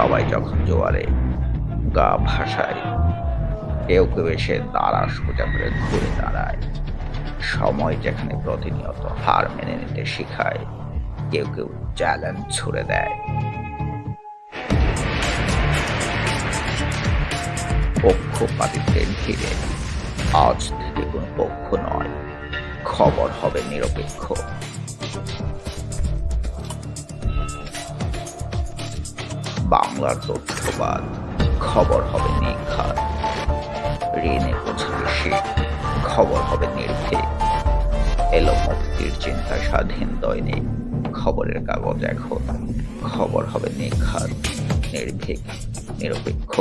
সবাই যখন জোয়ারে গা ভাসায়, কেউ কেউ এসে দাঁড়া সোজা করে ঘুরে দাঁড়ায়। সময় যেখানে প্রতিনিয়ত হার মেনে নিতে শেখায়, কেউ কেউ চ্যালেঞ্জ ছুড়ে দেয়। পক্ষপাতিত্বের ঘিরে আজ থেকে কোনো পক্ষ নয়, খবর হবে নিরপেক্ষ। বাংলার তথ্যবাদ। খবর হবে নিখাত। ঋণে পৌঁছাবে সে খবর হবে নির্ভীক। এলো মুক্তির চিন্তা স্বাধীন দয়নি খবরের কাগজ এখন। খবর হবে নিখাত, নির্ভীক, নিরপেক্ষ।